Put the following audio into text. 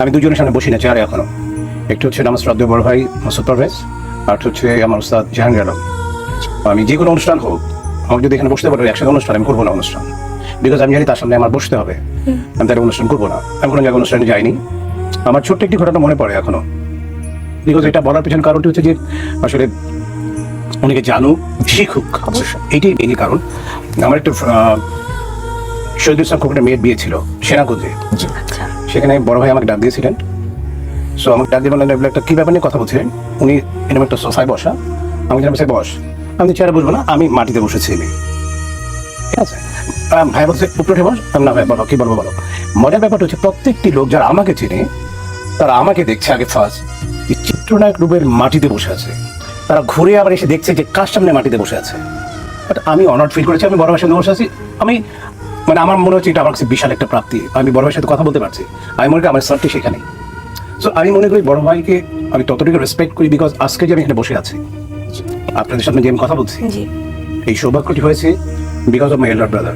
আমি দুজনের সামনে বসি না চেয়ারে এখনও। একটু হচ্ছে আমার শ্রদ্ধেয় বড় ভাই, মাসুদ পারভেজ, আর একটা হচ্ছে আমার উস্তাদ জাহাঙ্গীর আলম। আমি যে কোনো অনুষ্ঠান হোক, আমাকে যদি এখানে বসতে পারো একসাথে অনুষ্ঠান, আমি করব না অনুষ্ঠান। বিকজ আমি জানি তার সামনে আমার বসতে হবে। আমি তার অনুষ্ঠান করব না। আমি কোনো জায়গায় অনুষ্ঠানে যাইনি। আমার ছোট্ট একটি ঘটনা মনে পড়ে এখনও। বিকজ এটা বলার পিছনে কারণটি হচ্ছে যে, আসলে অনেকে জানুক, শিখুক এইটাই মেনলি কারণ। আমার একটু শহীদুল ইসলাম খোকনের মেয়ের বিয়ে ছিল সেনাকুঞ্জে আচ্ছা। সেখানে বড় ভাই আমাকে ডাক দিয়েছিলেন। সো আমাকে ডাক দিয়ে বললেন, "এগুলো একটা কী ব্যাপার নিয়ে কথা বলছিলেন? উনি এরকম একটা সোফায় বসা। আমি যেন বসে বস আমি চেয়ারে বসবো না, আমি মাটিতে বসেছি ঠিক আছে? ভাই বলছে উপরে বস। না ভাই, বলো, কি বলব, বলো। মজার ব্যাপারটা হচ্ছে, প্রত্যেকটি লোক যারা আমাকে চেনে, তারা আমাকে দেখছে আগে ফার্স্ট চিত্রনায়ক রূপের মাটিতে বসে আছে। তারা ঘুরে আবার এসে দেখছে যে কার সামনে মাটিতে বসে আছে। বাট আমি অনার্ড ফিল করেছি, আমি বড় ভাইয়ের সঙ্গে বসে আছি। আমি মানে আমার মনে হচ্ছে এটা আমার কাছে বিশাল একটা প্রাপ্তি। আমি বড় ভাইয়ের সাথে কথা বলতে পারছি। আমি মনে করি আমার সারটি সেখানে সো আমি মনে করি বড় ভাইকে আমি ততটুকু রেসপেক্ট করি বিকজ আজকে যে আমি এখানে বসে আছি আপনাদের সামনে যে আমি কথা বলছি এই সৌভাগ্যটি হয়েছে because of my elder brother